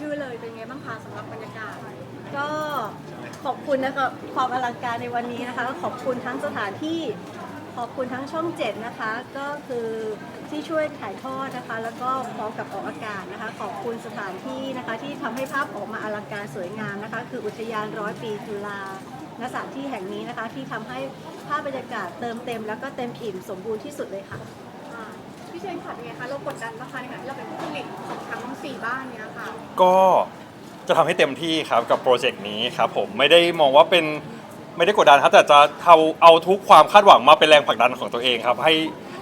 ชื่อเลยเป็นไงบ้างคะสำหรับบรรยากาศ ก็ขอบคุณนะคะความอลังการในวันนี้นะคะขอบคุณทั้งสถานที่ขอบคุณทั้งช่องเจ็ดนะคะ ก็คือที่ช่วยถ่ายทอดนะคะ แล้วก็พร้อมกับออกอากาศนะคะ ขอบคุณสถานที่นะคะที่ทำให้ภาพออกมาอลังการสวยงามนะคะ คืออุทยานร้อยปีจุฬาณสถานที่แห่งนี้นะคะ ที่ทำให้ภาพบรรยากาศเติมเต็ม แล้วก็เต็มอิ่มสมบูรณ์ที่สุดเลยค่ะ พี่เชนขัดยังไงคะเรากดดันนะคะในขณะที่เราเป็นผู้ผลิตของทั้งสี่บ้านเนี้ยค่ะก็จะทำให้เต็มที่ครับกับโปรเจกต์นี้ครับผมไม่ได้มองว่าเป็นไม่ได้กดดันครับแต่จะเอาเอาทุกความคาดหวังมาเป็นแรงผลักดันของตัวเองครับ ให้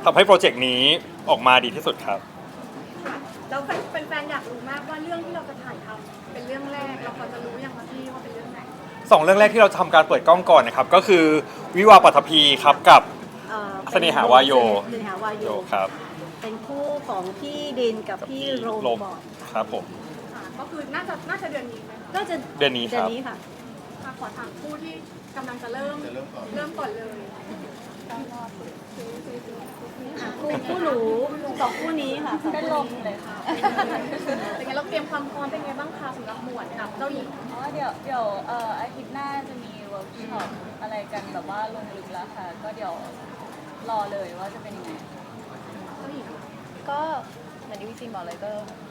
ทำให้โปรเจกต์นี้ออกมาดีที่สุดครับค่ะแล้วเป็นแฟนๆอยากรู้มากว่าเรื่องที่เราจะถ่ายทำเป็นเรื่องแรกเราพอจะรู้ยังคะพี่ว่าเป็นเรื่องไหนสองเรื่องแรกที่เราทำการเปิดกล้องก่อนนะครับ ก็คือวิวาห์ปัทภีครับกับเอ่อเสน่หาวาโย เสน่หาวาโยโยครับ เป็นคู่ของพี่ดินกับพี่โรโรบอทครับผม ค่ะก็คือน่าจะน่าจะเดือนนี้ไหมคะก็จะเดือนนี้ครับ เดือนนี้ค่ะ ค่ะขอถามคู่ที่กำลังจะเริ่มเริ่มก่อนเลยคู่คู่หนูสองคู่นี้ค่ะเป็นลมเลยค่ะ เป็นไงเราเตรียมความพร้อมเป็นไงบ้างคะสำหรับหมวดกับเจ้าหญิงอ๋อเดี๋ยวเดี๋ยวเอ่ออาทิตย์หน้าจะมีเวิร์กช็อปอะไรกันแบบว่าลงลึกแล้วค่ะ ก็เดี๋ยวรอเลยว่าจะเป็นยังไงเจ้าหญิง ก็เหมือนที่พี่จีนบอกเลยก็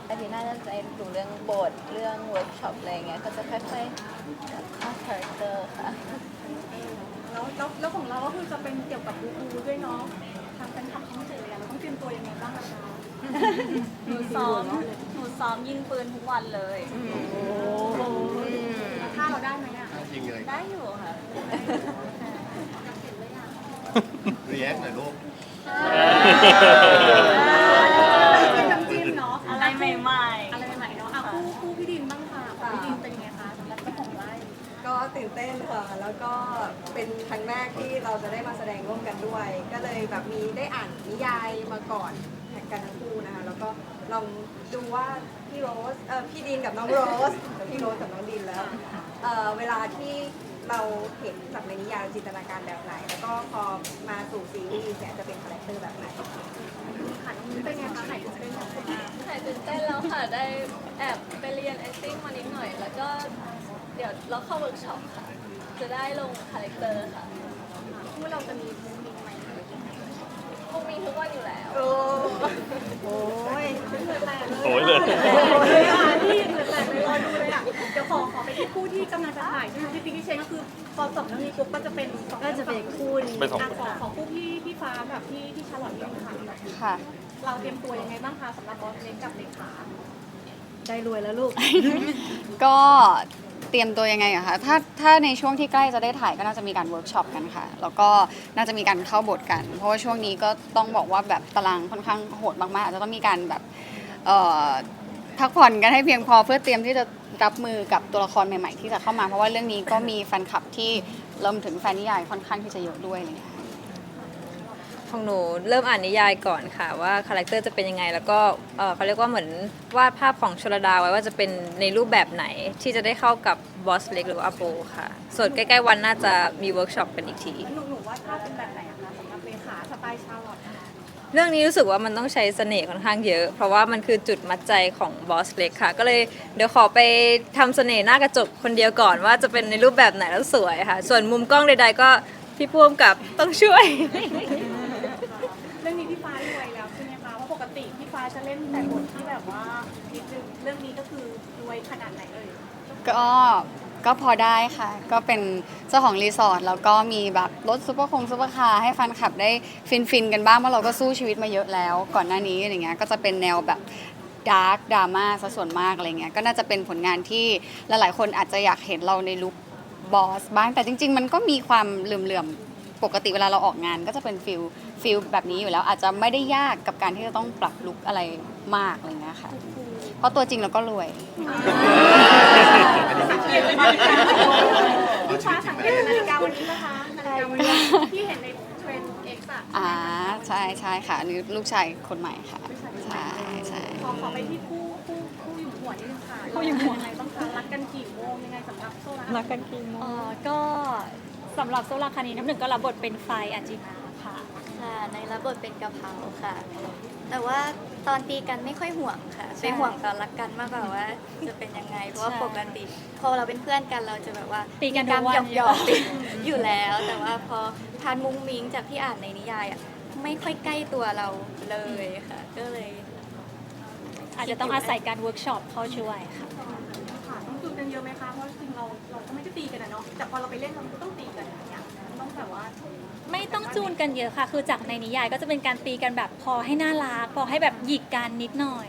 อาทิตย์หน้าจะได้ดูเรื่องบทเรื่องเวิร์กช็อปอะไรเงี้ยก็จะค่อยๆแบบเข้าคาแรคเตอร์ค่ะแล้วแล้วแล้วของเราก็คือจะเป็นเกี่ยวกับบูบูด้วยเนาะทางแฟนคลับช่องเจ็ดเลยอะเราต้องเตรียมตัวยังไงบ้างอะคะหนูซ้อมหนูซ้อมยิงปืนทุกวันเลยแล้วท่าเราได้ไหมอะยิงเลยได้อยู่ค่ะรีแอคหน่อยลูกเป็น แล้วก็เป็นครั้งแรกที่เราจะได้มาแสดงร่วมกันด้วย ก็เลยแบบมีได้อ่านนิยายมาก่อนแข่งกันทั้งคู่นะคะ แล้วก็ลองดูว่าพี่โรสเออพี่ดินกับน้องโรสหรือพี่โรสกับน้องดินแล้วเออเวลาที่เราเห็นจากในนิยายเราจินตนาการแบบไหน แล้วก็พอมาสู่ซีรีส์เนี่ยจะเป็นคาแรคเตอร์แบบไหนค่ะน้องมิ้นเป็นไงคะไหนถึงเป็นแบบไหนหายตื่นเต้นแล้วค่ะ ได้แอบไปเรียน acting มานิดหน่อย แล้วก็เดี๋ยวเราเข้าเวิร์กช็อปค่ะ จะได้ลงคาแรคเตอร์ค่ะคู่เราจะมีมุมมิงไหมคงมีทุกวันอยู่แล้ว โอ้ยเหนื่อยแตกเลยโอ้ยเลยโอ้ยเลยอะพี่เหนื่อยแตกเลยรอดูเลยอะ เดี๋ยวขอขอไปที่คู่ที่กำลังจะถ่ายใช่ไหมพี่ปิ๊กพี่เชนก็คือพอจบเรื่องนี้ปุ๊บก็จะเป็นสองก็จะเป็นคู่นี้เป็นสอง อะขอขอคู่พี่พี่ฟ้ากับพี่พี่ชาลอตเลยค่ะค่ะ เราเตรียมตัวยังไงบ้างคะสำหรับบอสเล็กกับเลขาได้รวยแล้วลูก ก็เตรียมตัวยังไงอะคะ ถ้า ถ้าในช่วงที่ใกล้จะได้ถ่ายก็น่าจะมีการเวิร์กช็อปกันค่ะ แล้วก็น่าจะมีการเข้าบทกัน เพราะว่าช่วงนี้ก็ต้องบอกว่าแบบตารางค่อนข้างโหดมากๆอาจจะต้องมีการแบบพักผ่อนกันให้เพียงพอเพื่อเตรียมที่จะรับมือกับตัวละครใหม่ๆ ที่จะเข้ามา เพราะว่าเรื่องนี้ก็มีแฟนคลับที่รวมถึงแฟนนิยายค่อนข้างที่จะเยอะด้วยอะไรเลยค่ะ ของหนูเริ่มอ่านนิยายก่อนค่ะ ว่าคาแรคเตอร์จะเป็นยังไง แล้วก็เอ่อเขาเรียกว่าเหมือนวาดภาพของชลดาไว้ว่าจะเป็นในรูปแบบไหนที่จะได้เข้ากับบอสเล็กหรือว่าอาโปค่ะ ส่วนใกล้ๆวันน่าจะมีเวิร์กช็อปกันอีกที หนูหนูว่าถ้าเป็นแบบไหนอะคะสำหรับเลขาสไตล์ชาลอตนะคะเรื่องนี้รู้สึกว่ามันต้องใช้เสน่ห์ค่อนข้างเยอะ เพราะว่ามันคือจุดมัดใจของบอสเล็กค่ะ ก็เลยเดี๋ยวขอไปทำเสน่ห์หน้ากระจกคนเดียวก่อนว่าจะเป็นในรูปแบบไหนแล้วสวยค่ะ ส่วนมุมกล้องใดๆก็พี่พ่วงกับต้องช่วย เล่นแต่บทที่แบบว่านิดนึงเรื่องนี้ก็คือรวยขนาดไหนเอ่ยก็ก็พอได้ค่ะ ก็เป็นเจ้าของรีสอร์ทแล้วก็มีแบบรถซุปเปอร์คงซุปเปอร์คาร์ให้แฟนคลับได้ฟินฟินๆกันบ้างเพราะเราก็สู้ชีวิตมาเยอะแล้ว ก่อนหน้านี้อย่างเงี้ยก็จะเป็นแนวแบบดาร์กดราม่าซะส่วนมากอะไรเงี้ยก็น่าจะเป็นผลงานที่หลายๆคนอาจจะอยากเห็นเราในลุคบอสบ้างแต่จริง ๆ มันก็มีความเหลื่อมๆ ปกติเวลาเราออกงานก็จะเป็นฟิลฟิลแบบนี้อยู่แล้ว อาจจะไม่ได้ยากกับการที่จะต้องปรับลุคอะไรมากอะไรเงี้ยค่ะ เพราะตัวจริงเราก็รวยสังเกตนาฬิกาเอาชีฟ้าวิตจริสังงมาเกเล่ตนนาฬิกาวันนี้นะคะนาฬิกาวันนี้ที่เห็นในเทรนด์เอ็กซ์อะอ่าใช่ใช่ค่ะอันนี่ลูกชายคนใหม่ค่ะใช่ใช่ ขอขอไปที่คู่คู่คู่อยู่หัวนิดนึงค่ะคู่อยู่หัว ยังไงบ้างคะรักกันกี่โมงยังไงสำหรับโซลารักกันกี่โมเอ่อก็ สำหรับโซลาคานีน้ำหนึ่งก็รับบทเป็นไฟอาจิมาค่ะ ค่ะ ในรับบทเป็นกะเพราค่ะกแต่ว่าตอนตีกันไม่ค่อยห่วงค่ะใช่เป็นห่วงตอนรักกันมากกว่าว่า จะเป็นยังไง เพราะว่าใช่ปกติ พอเราเป็นเพื่อนกันเราจะแบบว่าตีกันมีการทุกวันหยอกหยอกๆอยู่แล้ว แต่ว่าพอทานมุ้งมิ้งจากที่อ่านในนิยายอะไม่ค่อยใกล้ตัวเราเลยค่ะ ก็เลย อาจจะต้องอาศัยการเวิร์กช็อปเข้าช่วยค่ะ ค่ะต้องจูนกันเยอะไหมคะ เพราะจริงๆเราเราก็ไม่ได้ตีกันนะเนาะ แต่พอเราไปเล่นเราก็ต้องตีกันอย่างเงี้ยต้องแบบว่า ไม่ต้องจูนกันเยอะค่ะ คือจากในนิยายก็จะเป็นการตีกันแบบพอให้น่ารัก พอให้แบบหยิกกันนิดหน่อย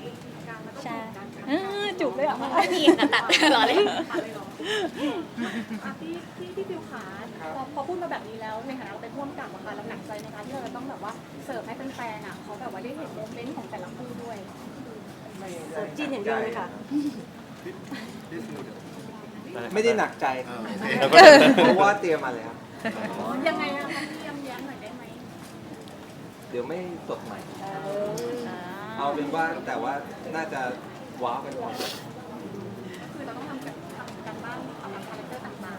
การมันต้องใช่จูบกันเออจูบเลยเหรอไม่มีค่ะตัดหรอเลยอะเลยเหรออะที่ที่ที่ฟิวขาพอพอพูดมาแบบนี้แล้วในฐานะเราเป็นผู้กำกับอะค่ะเราหนักใจไหมคะที่เราจะต้องแบบว่าเสิร์ฟให้แฟนๆอะเขาแบบว่าได้เห็นโมเมนต์ของแต่ละคู่ด้วยเสิร์ฟจิ้นอย่างเดียวเลยค่ะพี่ฟิวเดี๋ยว ไม่ได้หนักใจอ่าโอเคแล้วก็ เพราะว่าเตรียมมาแล้ว ยังไงอะคะพี่ยำแย้มหน่อยได้ไหมเดี๋ยวไม่สดใหม่ เอาเป็นว่าแต่ว่าน่าจะว้าวกันหมดคือเราต้องทำกันทำกันบ้างสำหรับคาแรคเตอร์ต่าง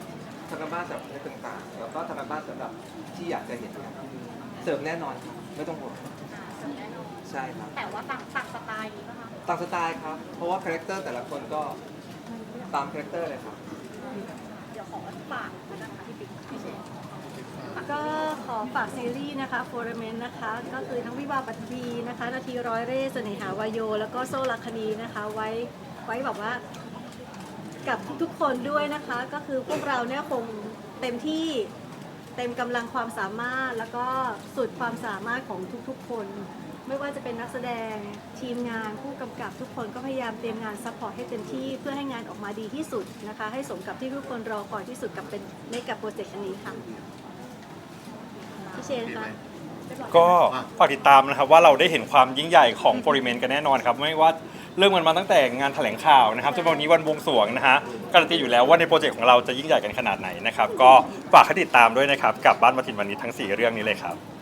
ทำกันบ้านสำหรับเรื่องต่างๆ แล้วก็ทำกันบ้านสำหรับที่อยากจะเห็นครับเสิร์ฟแน่นอนครับไม่ต้องห่วงๆอ่าเสริมแน่นอนใช่ครับ แต่ว่าต่างต่างสไตล์นี้นะคะ ตามสไตล์ครับ เพราะว่าคาแรคเตอร์แต่ละคนก็ตามคาแรคเตอร์เลยครับ เดี๋ยวขอฝากนะคะพี่ปิ๊กพี่เชนก็ขอฝากซีรีส์นะคะโฟร์เมนนะคะ ก็คือทั้งวิวาปัตตีนะคะ นาทีร้อยเร่เสน่หาวายโย แล้วก็โซลักคดีนะคะ ไว้ไว้แบบว่า กับทุกๆคนด้วยนะคะ ก็คือพวกเราเนี่ยคงเต็มที่เต็มกำลังความสามารถแล้วก็สุดความสามารถของทุกๆคน ไม่ว่าจะเป็นนักแสดงทีมงานผู้กำกับทุกคนก็พยายามเตรียมงานซัพพอร์ตให้เต็มที่เพื่อให้งานออกมาดีที่สุดนะคะ ให้สมกับที่ทุกคนรอคอยที่สุดกับเป็นในกับโปรเจกต์อันนี้ค่ะพี่เชนคะก็ฝากติดตามนะครับว่าเราได้เห็นความยิ่งใหญ่ของโฟริเมนกันแน่นอนครับ ไม่ว่าเริ่มกันมาตั้งแต่งานแถลงข่าวนะครับจนวันนี้วันบวงสรวงนะฮะการันตีอยู่แล้วว่าในโปรเจกต์ของเราจะยิ่งใหญ่กันขนาดไหนนะครับ ก็ฝากให้ติดตามด้วยนะครับ กับบ้านมาทินวันนี้ทั้ง 4 เรื่องนี้เลยครับ